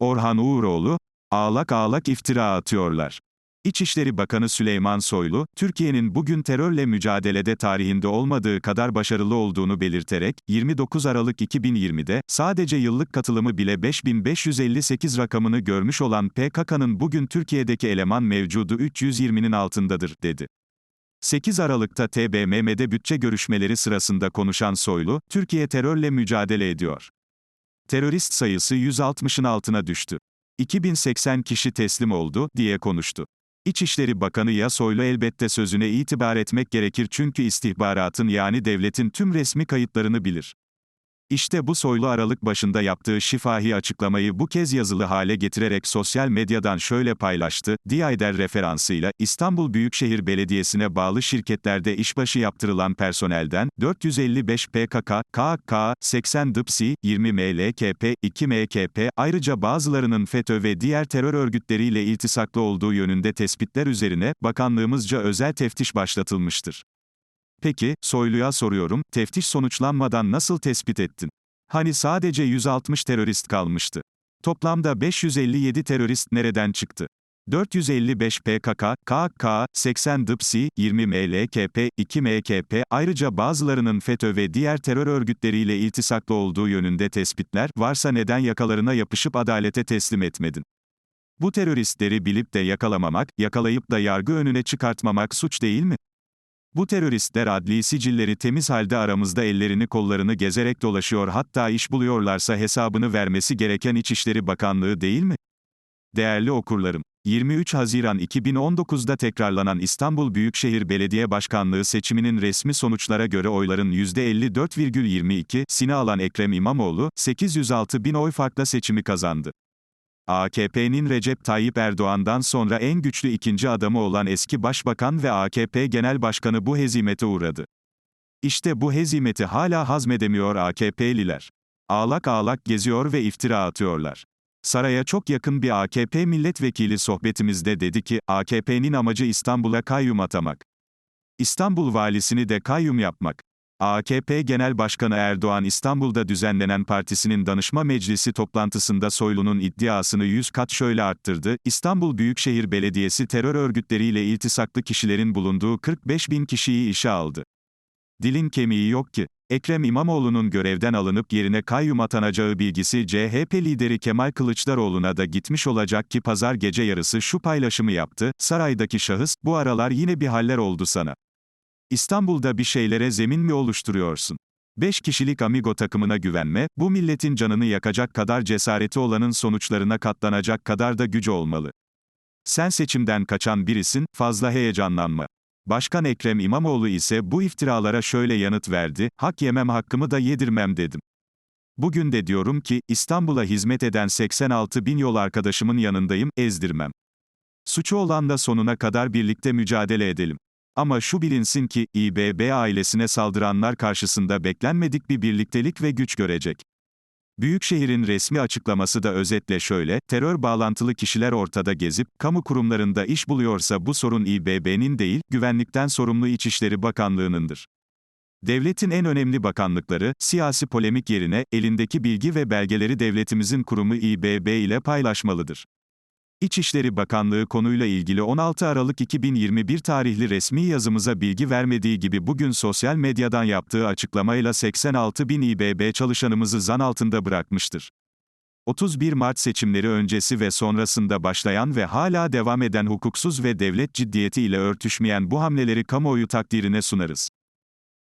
Orhan Uğuroğlu, ağlak ağlak iftira atıyorlar. İçişleri Bakanı Süleyman Soylu, Türkiye'nin bugün terörle mücadelede tarihinde olmadığı kadar başarılı olduğunu belirterek, 29 Aralık 2020'de, sadece yıllık katılımı bile 5558 rakamını görmüş olan PKK'nın bugün Türkiye'deki eleman mevcudu 320'nin altındadır, dedi. 8 Aralık'ta TBMM'de bütçe görüşmeleri sırasında konuşan Soylu, Türkiye terörle mücadele ediyor. Terörist sayısı 160'ın altına düştü. 2080 kişi teslim oldu, diye konuştu. İçişleri Bakanı ya Soylu elbette sözüne itibar etmek gerekir çünkü istihbaratın yani devletin tüm resmi kayıtlarını bilir. İşte bu Soylu Aralık başında yaptığı şifahi açıklamayı bu kez yazılı hale getirerek sosyal medyadan şöyle paylaştı, Diayder referansıyla, İstanbul Büyükşehir Belediyesi'ne bağlı şirketlerde işbaşı yaptırılan personelden, 455 PKK, KK, 80 DPSI, 20 MLKP, 2 MKP, ayrıca bazılarının FETÖ ve diğer terör örgütleriyle iltisaklı olduğu yönünde tespitler üzerine, bakanlığımızca özel teftiş başlatılmıştır. Peki, Soylu'ya soruyorum, teftiş sonuçlanmadan nasıl tespit ettin? Hani sadece 160 terörist kalmıştı. Toplamda 557 terörist nereden çıktı? 455 PKK, KK, 80 DPSI, 20 MLKP, 2 MKP, ayrıca bazılarının FETÖ ve diğer terör örgütleriyle iltisaklı olduğu yönünde tespitler, varsa neden yakalarına yapışıp adalete teslim etmedin? Bu teröristleri bilip de yakalamamak, yakalayıp da yargı önüne çıkartmamak suç değil mi? Bu teröristler adli sicilleri temiz halde aramızda ellerini kollarını gezerek dolaşıyor hatta iş buluyorlarsa hesabını vermesi gereken İçişleri Bakanlığı değil mi? Değerli okurlarım, 23 Haziran 2019'da tekrarlanan İstanbul Büyükşehir Belediye Başkanlığı seçiminin resmi sonuçlara göre oyların %54,22'sini alan Ekrem İmamoğlu, 806 bin oy farkla seçimi kazandı. AKP'nin Recep Tayyip Erdoğan'dan sonra en güçlü ikinci adamı olan eski başbakan ve AKP Genel Başkanı bu hezimete uğradı. İşte bu hezimeti hala hazmedemiyor AKP'liler. Ağlak ağlak geziyor ve iftira atıyorlar. Saraya çok yakın bir AKP milletvekili sohbetimizde dedi ki, AKP'nin amacı İstanbul'a kayyum atamak. İstanbul valisini de kayyum yapmak. AKP Genel Başkanı Erdoğan İstanbul'da düzenlenen partisinin danışma meclisi toplantısında Soylu'nun iddiasını 100 kat şöyle arttırdı, İstanbul Büyükşehir Belediyesi terör örgütleriyle iltisaklı kişilerin bulunduğu 45 bin kişiyi işe aldı. Dilin kemiği yok ki. Ekrem İmamoğlu'nun görevden alınıp yerine kayyum atanacağı bilgisi CHP lideri Kemal Kılıçdaroğlu'na da gitmiş olacak ki pazar gece yarısı şu paylaşımı yaptı, saraydaki şahıs, bu aralar yine bir haller oldu sana. İstanbul'da bir şeylere zemin mi oluşturuyorsun? 5 kişilik Amigo takımına güvenme, bu milletin canını yakacak kadar cesareti olanın sonuçlarına katlanacak kadar da gücü olmalı. Sen seçimden kaçan birisin, fazla heyecanlanma. Başkan Ekrem İmamoğlu ise bu iftiralara şöyle yanıt verdi, hak yemem hakkımı da yedirmem dedim. Bugün de diyorum ki, İstanbul'a hizmet eden 86 bin yol arkadaşımın yanındayım, ezdirmem. Suçu olan da sonuna kadar birlikte mücadele edelim. Ama şu bilinsin ki, İBB ailesine saldıranlar karşısında beklenmedik bir birliktelik ve güç görecek. Büyükşehir'in resmi açıklaması da özetle şöyle, terör bağlantılı kişiler ortada gezip, kamu kurumlarında iş buluyorsa bu sorun İBB'nin değil, güvenlikten sorumlu İçişleri Bakanlığı'nındır. Devletin en önemli bakanlıkları, siyasi polemik yerine, elindeki bilgi ve belgeleri devletimizin kurumu İBB ile paylaşmalıdır. İçişleri Bakanlığı konuyla ilgili 16 Aralık 2021 tarihli resmi yazımıza bilgi vermediği gibi bugün sosyal medyadan yaptığı açıklamayla 86 bin İBB çalışanımızı zan altında bırakmıştır. 31 Mart seçimleri öncesi ve sonrasında başlayan ve hala devam eden hukuksuz ve devlet ciddiyeti ile örtüşmeyen bu hamleleri kamuoyu takdirine sunarız.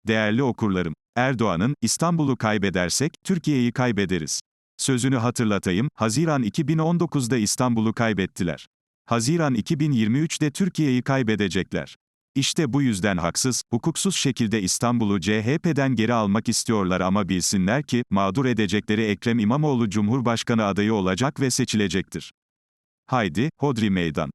Değerli okurlarım, Erdoğan'ın, İstanbul'u kaybedersek, Türkiye'yi kaybederiz. Sözünü hatırlatayım, Haziran 2019'da İstanbul'u kaybettiler. Haziran 2023'de Türkiye'yi kaybedecekler. İşte bu yüzden haksız, hukuksuz şekilde İstanbul'u CHP'den geri almak istiyorlar ama bilsinler ki, mağdur edecekleri Ekrem İmamoğlu Cumhurbaşkanı adayı olacak ve seçilecektir. Haydi, Hodri Meydan.